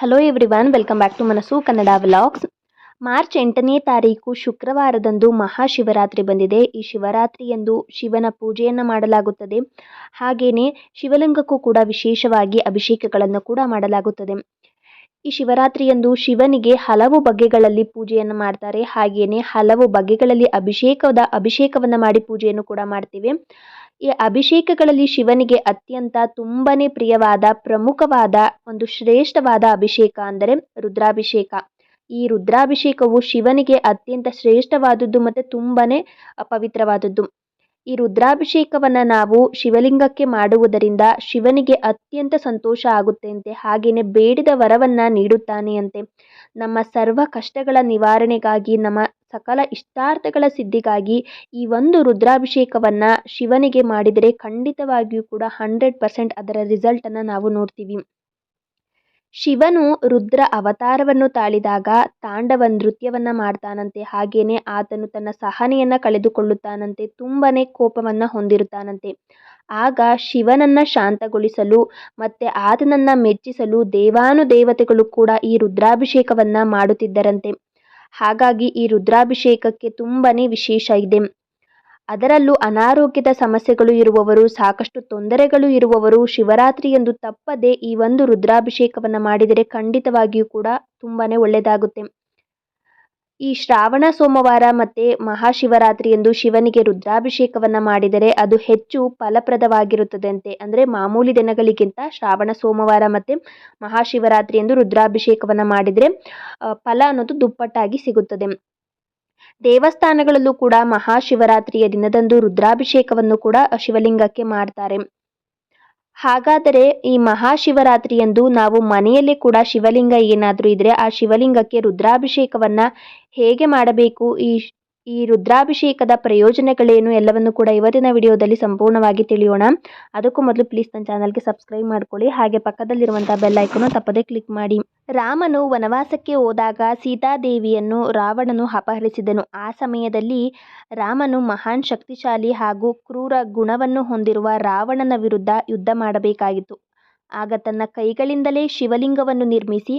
Hello everyone welcome back to Manassu Kannada vlogs March ಎಂಟನೇ ತಾರೀಕು ಶುಕ್ರವಾರದಂದು ಮಹಾಶಿವರಾತ್ರಿ ಬಂದಿದೆ. ಈ ಶಿವರಾತ್ರಿಯಂದು ಶಿವನ ಪೂಜೆಯನ್ನು ಮಾಡಲಾಗುತ್ತದೆ. ಹಾಗೆಯೇ ಶಿವಲಿಂಗಕ್ಕೂ ಕೂಡ ವಿಶೇಷವಾಗಿ ಅಭಿಷೇಕಗಳನ್ನು ಕೂಡ ಮಾಡಲಾಗುತ್ತದೆ. ಈ ಶಿವರಾತ್ರಿಯಂದು ಶಿವನಿಗೆ ಹಲವು ಬಗೆಗಳಲ್ಲಿ ಪೂಜೆಯನ್ನು ಮಾಡ್ತಾರೆ. ಹಾಗೆಯೇ ಹಲವು ಬಗೆಗಳಲ್ಲಿ ಅಭಿಷೇಕದ ಅಭಿಷೇಕವನ್ನು ಮಾಡಿ ಪೂಜೆಯನ್ನು ಕೂಡ ಮಾಡ್ತೀವಿ. ಈ ಅಭಿಷೇಕಗಳಲ್ಲಿ ಶಿವನಿಗೆ ಅತ್ಯಂತ ತುಂಬನೇ ಪ್ರಿಯವಾದ, ಪ್ರಮುಖವಾದ ಒಂದು ಶ್ರೇಷ್ಠವಾದ ಅಭಿಷೇಕ ಅಂದರೆ ರುದ್ರಾಭಿಷೇಕ. ಈ ರುದ್ರಾಭಿಷೇಕವು ಶಿವನಿಗೆ ಅತ್ಯಂತ ಶ್ರೇಷ್ಠವಾದದ್ದು ಮತ್ತು ತುಂಬನೇ ಪವಿತ್ರವಾದದ್ದು ಈ ರುದ್ರಾಭಿಷೇಕವನ್ನು ನಾವು ಶಿವಲಿಂಗಕ್ಕೆ ಮಾಡುವುದರಿಂದ ಶಿವನಿಗೆ ಅತ್ಯಂತ ಸಂತೋಷ ಆಗುತ್ತೆಂತೆ ಹಾಗೆಯೇ ಬೇಡಿದ ವರವನ್ನು ನೀಡುತ್ತಾನೆ ಅಂತೆ. ನಮ್ಮ ಸರ್ವ ಕಷ್ಟಗಳ ನಿವಾರಣೆಗಾಗಿ ನಮ್ಮ ಸಕಲ ಇಷ್ಟಾರ್ಥಗಳ ಸಿದ್ಧಿಗಾಗಿ ಈ ಒಂದು ರುದ್ರಾಭಿಷೇಕವನ್ನು ಶಿವನಿಗೆ ಮಾಡಿದರೆ ಖಂಡಿತವಾಗಿಯೂ ಕೂಡ ಹಂಡ್ರೆಡ್ ಪರ್ಸೆಂಟ್ ಅದರ ರಿಸಲ್ಟನ್ನು ನಾವು ನೋಡ್ತೀವಿ. ಶಿವನು ರುದ್ರ ಅವತಾರವನ್ನು ತಾಳಿದಾಗ ತಾಂಡವ ನೃತ್ಯವನ್ನು ಮಾಡ್ತಾನಂತೆ ಹಾಗೆಯೇ ಆತನು ತನ್ನ ಸಹನೆಯನ್ನು ಕಳೆದುಕೊಳ್ಳುತ್ತಾನಂತೆ, ತುಂಬನೇ ಕೋಪವನ್ನು ಹೊಂದಿರುತ್ತಾನಂತೆ. ಆಗ ಶಿವನನ್ನು ಶಾಂತಗೊಳಿಸಲು ಮತ್ತು ಆತನನ್ನು ಮೆಚ್ಚಿಸಲು ದೇವಾನುದೇವತೆಗಳು ಕೂಡ ಈ ರುದ್ರಾಭಿಷೇಕವನ್ನು ಮಾಡುತ್ತಿದ್ದರಂತೆ. ಹಾಗಾಗಿ ಈ ರುದ್ರಾಭಿಷೇಕಕ್ಕೆ ತುಂಬನೇ ವಿಶೇಷ ಇದೆ. ಅದರಲ್ಲೂ ಅನಾರೋಗ್ಯದ ಸಮಸ್ಯೆಗಳು ಇರುವವರು, ಸಾಕಷ್ಟು ತೊಂದರೆಗಳು ಇರುವವರು ಶಿವರಾತ್ರಿಯಂದು ತಪ್ಪದೆ ಈ ಒಂದು ರುದ್ರಾಭಿಷೇಕವನ್ನು ಮಾಡಿದರೆ ಖಂಡಿತವಾಗಿಯೂ ಕೂಡ ತುಂಬಾ ಒಳ್ಳೆಯದಾಗುತ್ತೆ. ಈ ಶ್ರಾವಣ, ಸೋಮವಾರ ಮತ್ತು ಮಹಾಶಿವರಾತ್ರಿಯಂದು ಶಿವನಿಗೆ ರುದ್ರಾಭಿಷೇಕವನ್ನು ಮಾಡಿದರೆ ಅದು ಹೆಚ್ಚು ಫಲಪ್ರದವಾಗಿರುತ್ತದಂತೆ. ಅಂದರೆ ಮಾಮೂಲಿ ದಿನಗಳಿಗಿಂತ ಶ್ರಾವಣ, ಸೋಮವಾರ ಮತ್ತು ಮಹಾಶಿವರಾತ್ರಿಯಂದು ರುದ್ರಾಭಿಷೇಕವನ್ನು ಮಾಡಿದರೆ ಫಲ ಅನ್ನೋದು ದುಪ್ಪಟ್ಟಾಗಿ ಸಿಗುತ್ತದೆ. ದೇವಸ್ಥಾನಗಳಲ್ಲೂ ಕೂಡ ಮಹಾಶಿವರಾತ್ರಿಯ ದಿನದಂದು ರುದ್ರಾಭಿಷೇಕವನ್ನು ಕೂಡ ಶಿವಲಿಂಗಕ್ಕೆ ಮಾಡ್ತಾರೆ. ಹಾಗಾದರೆ ಈ ಮಹಾಶಿವರಾತ್ರಿಯಂದು ನಾವು ಮನೆಯಲ್ಲೇ ಕೂಡ ಶಿವಲಿಂಗ ಏನಾದರೂ ಇದ್ದರೆ ಆ ಶಿವಲಿಂಗಕ್ಕೆ ರುದ್ರಾಭಿಷೇಕವನ್ನು ಹೇಗೆ ಮಾಡಬೇಕು? ಈ ಈ ರುದ್ರಾಭಿಷೇಕದ ಪ್ರಯೋಜನಗಳೇನು ಎಲ್ಲವನ್ನು ಕೂಡ ಇವತ್ತಿನ ವಿಡಿಯೋದಲ್ಲಿ ಸಂಪೂರ್ಣವಾಗಿ ತಿಳಿಯೋಣ. ಅದಕ್ಕೂ ಮೊದಲು ಪ್ಲೀಸ್ ನನ್ನ ಚಾನಲ್ಗೆ ಸಬ್ಸ್ಕ್ರೈಬ್ ಮಾಡ್ಕೊಳ್ಳಿ. ಹಾಗೆ ಪಕ್ಕದಲ್ಲಿರುವಂಥ ಬೆಲ್ ಐಕನ್ನು ತಪ್ಪದೇ ಕ್ಲಿಕ್ ಮಾಡಿ. ರಾಮನು ವನವಾಸಕ್ಕೆ ಹೋದಾಗ ಸೀತಾದೇವಿಯನ್ನು ರಾವಣನು ಅಪಹರಿಸಿದನು. ಆ ಸಮಯದಲ್ಲಿ ರಾಮನು ಮಹಾನ್ ಶಕ್ತಿಶಾಲಿ ಹಾಗೂ ಕ್ರೂರ ಗುಣವನ್ನು ಹೊಂದಿರುವ ರಾವಣನ ವಿರುದ್ಧ ಯುದ್ಧ ಮಾಡಬೇಕಾಗಿತ್ತು ಆಗ ತನ್ನ ಕೈಗಳಿಂದಲೇ ಶಿವಲಿಂಗವನ್ನು ನಿರ್ಮಿಸಿ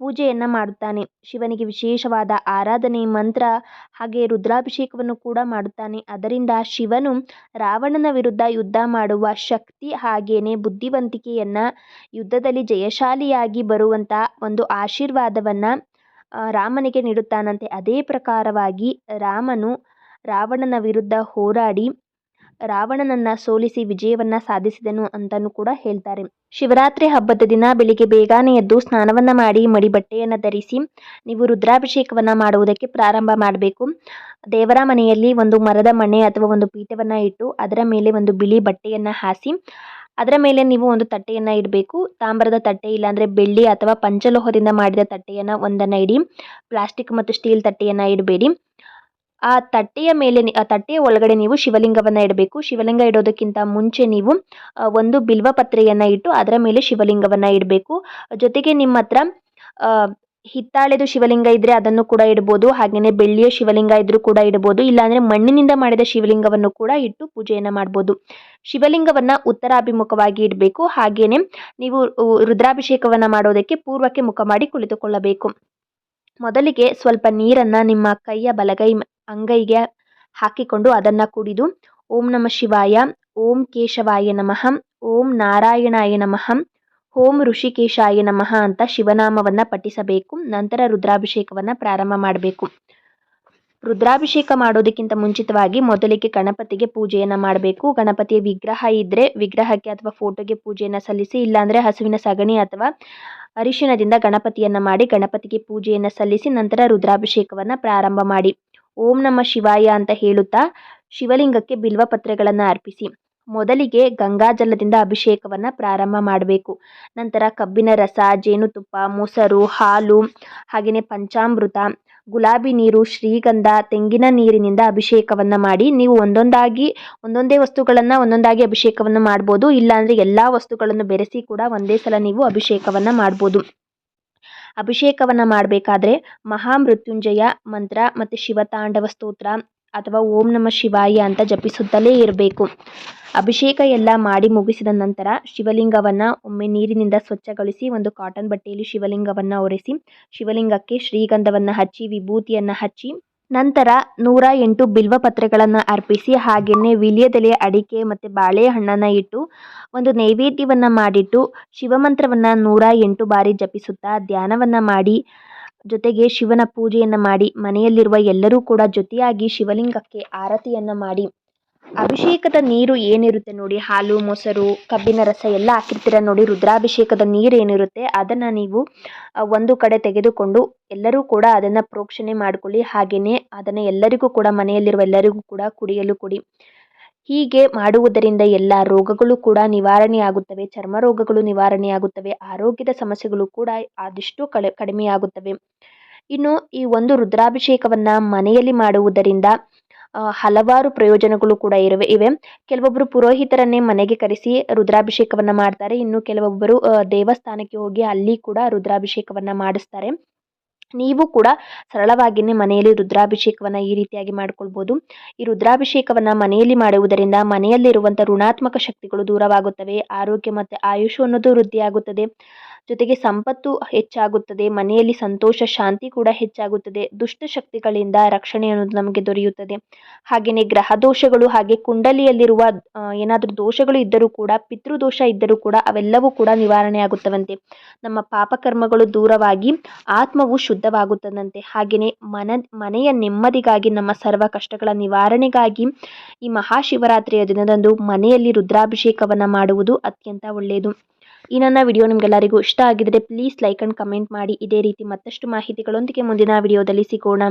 ಪೂಜೆಯನ್ನು ಮಾಡುತ್ತಾನೆ. ಶಿವನಿಗೆ ವಿಶೇಷವಾದ ಆರಾಧನೆ ಮಂತ್ರ ಹಾಗೆ ರುದ್ರಾಭಿಷೇಕವನ್ನು ಕೂಡ ಮಾಡುತ್ತಾನೆ. ಅದರಿಂದ ಶಿವನು ರಾವಣನ ವಿರುದ್ಧ ಯುದ್ಧ ಮಾಡುವ ಶಕ್ತಿ ಹಾಗೇನೆ ಬುದ್ಧಿವಂತಿಕೆಯನ್ನು ಯುದ್ಧದಲ್ಲಿ ಜಯಶಾಲಿಯಾಗಿ ಬರುವಂಥ ಒಂದು ಆಶೀರ್ವಾದವನ್ನು ರಾಮನಿಗೆ ನೀಡುತ್ತಾನಂತೆ. ಅದೇ ಪ್ರಕಾರವಾಗಿ ರಾಮನು ರಾವಣನ ವಿರುದ್ಧ ಹೋರಾಡಿ ರಾವಣನನ್ನು ಸೋಲಿಸಿ ವಿಜಯವನ್ನ ಸಾಧಿಸಿದನು ಅಂತಲೂ ಕೂಡ ಹೇಳ್ತಾರೆ. ಶಿವರಾತ್ರಿ ಹಬ್ಬದ ದಿನ ಬೆಳಿಗ್ಗೆ ಬೇಗನೆ ಎದ್ದು ಸ್ನಾನವನ್ನ ಮಾಡಿ ಮಡಿ ಬಟ್ಟೆಯನ್ನು ಧರಿಸಿ ನೀವು ರುದ್ರಾಭಿಷೇಕವನ್ನ ಮಾಡುವುದಕ್ಕೆ ಪ್ರಾರಂಭ ಮಾಡಬೇಕು. ದೇವರ ಮನೆಯಲ್ಲಿ ಒಂದು ಮರದ ಮಣೆ ಅಥವಾ ಒಂದು ಪೀಠವನ್ನ ಇಟ್ಟು ಅದರ ಮೇಲೆ ಒಂದು ಬಿಳಿ ಬಟ್ಟೆಯನ್ನ ಹಾಸಿ ಅದರ ಮೇಲೆ ನೀವು ಒಂದು ತಟ್ಟೆಯನ್ನು ಇಡಬೇಕು. ತಾಮ್ರದ ತಟ್ಟೆ ಇಲ್ಲಾಂದರೆ ಬೆಳ್ಳಿ ಅಥವಾ ಪಂಚಲೋಹದಿಂದ ಮಾಡಿದ ತಟ್ಟೆಯನ್ನು ಒಂದನ್ನು ಇಡಿ. ಪ್ಲಾಸ್ಟಿಕ್ ಮತ್ತು ಸ್ಟೀಲ್ ತಟ್ಟೆಯನ್ನು ಇಡಬೇಡಿ. ಆ ತಟ್ಟೆಯ ಮೇಲೆ ಆ ತಟ್ಟೆಯ ಒಳಗಡೆ ನೀವು ಶಿವಲಿಂಗವನ್ನು ಇಡಬೇಕು. ಶಿವಲಿಂಗ ಇಡೋದಕ್ಕಿಂತ ಮುಂಚೆ ನೀವು ಒಂದು ಬಿಲ್ವ ಪತ್ರೆಯನ್ನು ಇಟ್ಟು ಅದರ ಮೇಲೆ ಶಿವಲಿಂಗವನ್ನು ಇಡಬೇಕು. ಜೊತೆಗೆ ನಿಮ್ಮ ಹತ್ರ ಹಿತ್ತಾಳೆದು ಶಿವಲಿಂಗ ಇದ್ದರೆ ಅದನ್ನು ಕೂಡ ಇಡ್ಬೋದು. ಹಾಗೆಯೇ ಬೆಳ್ಳಿಯ ಶಿವಲಿಂಗ ಇದ್ದರೂ ಕೂಡ ಇಡ್ಬೋದು. ಇಲ್ಲಾಂದರೆ ಮಣ್ಣಿನಿಂದ ಮಾಡಿದ ಶಿವಲಿಂಗವನ್ನು ಕೂಡ ಇಟ್ಟು ಪೂಜೆಯನ್ನು ಮಾಡ್ಬೋದು. ಶಿವಲಿಂಗವನ್ನು ಉತ್ತರಾಭಿಮುಖವಾಗಿ ಇಡಬೇಕು. ಹಾಗೆಯೇ ನೀವು ರುದ್ರಾಭಿಷೇಕವನ್ನು ಮಾಡೋದಕ್ಕೆ ಪೂರ್ವಕ್ಕೆ ಮುಖ ಮಾಡಿ ಕುಳಿತುಕೊಳ್ಳಬೇಕು. ಮೊದಲಿಗೆ ಸ್ವಲ್ಪ ನೀರನ್ನು ನಿಮ್ಮ ಕೈಯ ಬಲಗೈ ಅಂಗೈಗೆ ಹಾಕಿಕೊಂಡು ಅದನ್ನು ಕುಡಿದು ಓಂ ನಮ ಶಿವಾಯ, ಓಂ ಕೇಶವಾಯ ನಮಃ, ಓಂ ನಾರಾಯಣಾಯ ನಮಃ, ಓಂ ಋಷಿಕೇಶಾಯ ನಮಃ ಅಂತ ಶಿವನಾಮವನ್ನು ಪಠಿಸಬೇಕು. ನಂತರ ರುದ್ರಾಭಿಷೇಕವನ್ನು ಪ್ರಾರಂಭ ಮಾಡಬೇಕು. ರುದ್ರಾಭಿಷೇಕ ಮಾಡೋದಕ್ಕಿಂತ ಮುಂಚಿತವಾಗಿ ಮೊದಲಿಗೆ ಗಣಪತಿಗೆ ಪೂಜೆಯನ್ನು ಮಾಡಬೇಕು. ಗಣಪತಿಯ ವಿಗ್ರಹ ಇದ್ದರೆ ವಿಗ್ರಹಕ್ಕೆ ಅಥವಾ ಫೋಟೋಗೆ ಪೂಜೆಯನ್ನು ಸಲ್ಲಿಸಿ, ಇಲ್ಲಾಂದರೆ ಹಸುವಿನ ಸಗಣಿ ಅಥವಾ ಅರಿಶಿಣದಿಂದ ಗಣಪತಿಯನ್ನು ಮಾಡಿ ಗಣಪತಿಗೆ ಪೂಜೆಯನ್ನು ಸಲ್ಲಿಸಿ ನಂತರ ರುದ್ರಾಭಿಷೇಕವನ್ನು ಪ್ರಾರಂಭ ಮಾಡಿ. ಓಂ ನಮ ಶಿವಾಯ ಅಂತ ಹೇಳುತ್ತಾ ಶಿವಲಿಂಗಕ್ಕೆ ಬಿಲ್ವ ಪತ್ರೆಗಳನ್ನು ಅರ್ಪಿಸಿ. ಮೊದಲಿಗೆ ಗಂಗಾಜಲದಿಂದ ಅಭಿಷೇಕವನ್ನು ಪ್ರಾರಂಭ ಮಾಡಬೇಕು. ನಂತರ ಕಬ್ಬಿನ ರಸ, ಜೇನುತುಪ್ಪ, ಮೊಸರು, ಹಾಲು ಹಾಗೆಯೇ ಪಂಚಾಮೃತ, ಗುಲಾಬಿ ನೀರು, ಶ್ರೀಗಂಧ, ತೆಂಗಿನ ನೀರಿನಿಂದ ಅಭಿಷೇಕವನ್ನು ಮಾಡಿ ನೀವು ಒಂದೊಂದಾಗಿ, ಒಂದೊಂದೇ ವಸ್ತುಗಳನ್ನು ಒಂದೊಂದಾಗಿ ಅಭಿಷೇಕವನ್ನು ಮಾಡ್ಬೋದು. ಇಲ್ಲಾಂದರೆ ಎಲ್ಲ ವಸ್ತುಗಳನ್ನು ಬೆರೆಸಿ ಕೂಡ ಒಂದೇ ಸಲ ನೀವು ಅಭಿಷೇಕವನ್ನು ಮಾಡ್ಬೋದು. ಅಭಿಷೇಕವನ್ನು ಮಾಡಬೇಕಾದ್ರೆ ಮಹಾಮೃತ್ಯುಂಜಯ ಮಂತ್ರ ಮತ್ತು ಶಿವತಾಂಡವ ಸ್ತೋತ್ರ ಅಥವಾ ಓಂ ನಮ ಶಿವಾಯ ಅಂತ ಜಪಿಸುತ್ತಲೇ ಇರಬೇಕು. ಅಭಿಷೇಕ ಎಲ್ಲ ಮಾಡಿ ಮುಗಿಸಿದ ನಂತರ ಶಿವಲಿಂಗವನ್ನ ಒಮ್ಮೆ ನೀರಿನಿಂದ ಸ್ವಚ್ಛಗೊಳಿಸಿ ಒಂದು ಕಾಟನ್ ಬಟ್ಟೆಯಲ್ಲಿ ಶಿವಲಿಂಗವನ್ನ ಒರೆಸಿ ಶಿವಲಿಂಗಕ್ಕೆ ಶ್ರೀಗಂಧವನ್ನ ಹಚ್ಚಿ, ವಿಭೂತಿಯನ್ನ ಹಚ್ಚಿ ನಂತರ ನೂರ ಎಂಟು ಬಿಲ್ವ ಪತ್ರೆಗಳನ್ನು ಅರ್ಪಿಸಿ ಹಾಗೆಯೇ ವಿಲ್ಯದೆಲೆ ಅಡಿಕೆ ಮತ್ತು ಬಾಳೆಹಣ್ಣನ್ನು ಇಟ್ಟು ಒಂದು ನೈವೇದ್ಯವನ್ನು ಮಾಡಿಟ್ಟು ಶಿವಮಂತ್ರವನ್ನು ನೂರ ಎಂಟು ಬಾರಿ ಜಪಿಸುತ್ತಾ ಧ್ಯಾನವನ್ನು ಮಾಡಿ, ಜೊತೆಗೆ ಶಿವನ ಪೂಜೆಯನ್ನು ಮಾಡಿ, ಮನೆಯಲ್ಲಿರುವ ಎಲ್ಲರೂ ಕೂಡ ಜೊತೆಯಾಗಿ ಶಿವಲಿಂಗಕ್ಕೆ ಆರತಿಯನ್ನು ಮಾಡಿ. ಅಭಿಷೇಕದ ನೀರು ಏನಿರುತ್ತೆ ನೋಡಿ, ಹಾಲು, ಮೊಸರು, ಕಬ್ಬಿನ ರಸ ಎಲ್ಲ ಹಾಕಿರ್ತೀರ ನೋಡಿ, ರುದ್ರಾಭಿಷೇಕದ ನೀರು ಏನಿರುತ್ತೆ ಅದನ್ನು ನೀವು ಒಂದು ಕಡೆ ತೆಗೆದುಕೊಂಡು ಎಲ್ಲರೂ ಕೂಡ ಅದನ್ನು ಪ್ರೋಕ್ಷಣೆ ಮಾಡಿಕೊಳ್ಳಿ. ಹಾಗೆಯೇ ಅದನ್ನು ಎಲ್ಲರಿಗೂ ಕೂಡ, ಮನೆಯಲ್ಲಿರುವ ಎಲ್ಲರಿಗೂ ಕೂಡ ಕುಡಿಯಲು ಕೊಡಿ. ಹೀಗೆ ಮಾಡುವುದರಿಂದ ಎಲ್ಲ ರೋಗಗಳು ಕೂಡ ನಿವಾರಣೆಯಾಗುತ್ತವೆ ಚರ್ಮ ರೋಗಗಳು ನಿವಾರಣೆಯಾಗುತ್ತವೆ ಆರೋಗ್ಯದ ಸಮಸ್ಯೆಗಳು ಕೂಡ ಆದಷ್ಟು ಕಡಿಮೆಯಾಗುತ್ತವೆ. ಇನ್ನು ಈ ಒಂದು ರುದ್ರಾಭಿಷೇಕವನ್ನು ಮನೆಯಲ್ಲಿ ಮಾಡುವುದರಿಂದ ಹಲವಾರು ಪ್ರಯೋಜನಗಳು ಕೂಡ ಇರುವೆ, ಇವೆ. ಕೆಲವೊಬ್ಬರು ಪುರೋಹಿತರನ್ನೇ ಮನೆಗೆ ಕರೆಸಿ ರುದ್ರಾಭಿಷೇಕವನ್ನು ಮಾಡ್ತಾರೆ. ಇನ್ನು ಕೆಲವೊಬ್ಬರು ದೇವಸ್ಥಾನಕ್ಕೆ ಹೋಗಿ ಅಲ್ಲಿ ಕೂಡ ರುದ್ರಾಭಿಷೇಕವನ್ನು ಮಾಡಿಸ್ತಾರೆ. ನೀವು ಕೂಡ ಸರಳವಾಗಿಯೇ ಮನೆಯಲ್ಲಿ ರುದ್ರಾಭಿಷೇಕವನ್ನು ಈ ರೀತಿಯಾಗಿ ಮಾಡ್ಕೊಳ್ಬೋದು. ಈ ರುದ್ರಾಭಿಷೇಕವನ್ನು ಮನೆಯಲ್ಲಿ ಮಾಡುವುದರಿಂದ ಮನೆಯಲ್ಲಿರುವಂಥ ಋಣಾತ್ಮಕ ಶಕ್ತಿಗಳು ದೂರವಾಗುತ್ತವೆ, ಆರೋಗ್ಯ ಮತ್ತು ಆಯುಷ್ ಅನ್ನೋದು ವೃದ್ಧಿಯಾಗುತ್ತದೆ. ಜೊತೆಗೆ ಸಂಪತ್ತು ಹೆಚ್ಚಾಗುತ್ತದೆ, ಮನೆಯಲ್ಲಿ ಸಂತೋಷ, ಶಾಂತಿ ಕೂಡ ಹೆಚ್ಚಾಗುತ್ತದೆ. ದುಷ್ಟ ಶಕ್ತಿಗಳಿಂದ ರಕ್ಷಣೆ ಅನ್ನೋದು ನಮಗೆ ದೊರೆಯುತ್ತದೆ. ಹಾಗೆಯೇ ಗ್ರಹ ದೋಷಗಳು ಹಾಗೆ ಕುಂಡಲಿಯಲ್ಲಿರುವ ಏನಾದರೂ ದೋಷಗಳು ಇದ್ದರೂ ಕೂಡ, ಪಿತೃದೋಷ ಇದ್ದರೂ ಕೂಡ ಅವೆಲ್ಲವೂ ಕೂಡ ನಿವಾರಣೆ ಆಗುತ್ತವಂತೆ. ನಮ್ಮ ಪಾಪಕರ್ಮಗಳು ದೂರವಾಗಿ ಆತ್ಮವು ಶುದ್ಧವಾಗುತ್ತದಂತೆ. ಹಾಗೆಯೇ ಮನ, ಮನೆಯ ನೆಮ್ಮದಿಗಾಗಿ ನಮ್ಮ ಸರ್ವ ಕಷ್ಟಗಳ ನಿವಾರಣೆಗಾಗಿ ಈ ಮಹಾಶಿವರಾತ್ರಿಯ ದಿನದಂದು ಮನೆಯಲ್ಲಿ ರುದ್ರಾಭಿಷೇಕವನ್ನು ಮಾಡುವುದು ಅತ್ಯಂತ ಒಳ್ಳೆಯದು. ಈ ನನ್ನ ವಿಡಿಯೋ ನಿಮಗೆಲ್ಲರಿಗೂ ಇಷ್ಟ ಆಗಿದ್ರೆ ಪ್ಲೀಸ್ ಲೈಕ್ ಆ್ಯಂಡ್ ಕಮೆಂಟ್ ಮಾಡಿ. ಇದೇ ರೀತಿ ಮತ್ತಷ್ಟು ಮಾಹಿತಿಗಳೊಂದಿಗೆ ಮುಂದಿನ ವಿಡಿಯೋದಲ್ಲಿ ಸಿಗೋಣ.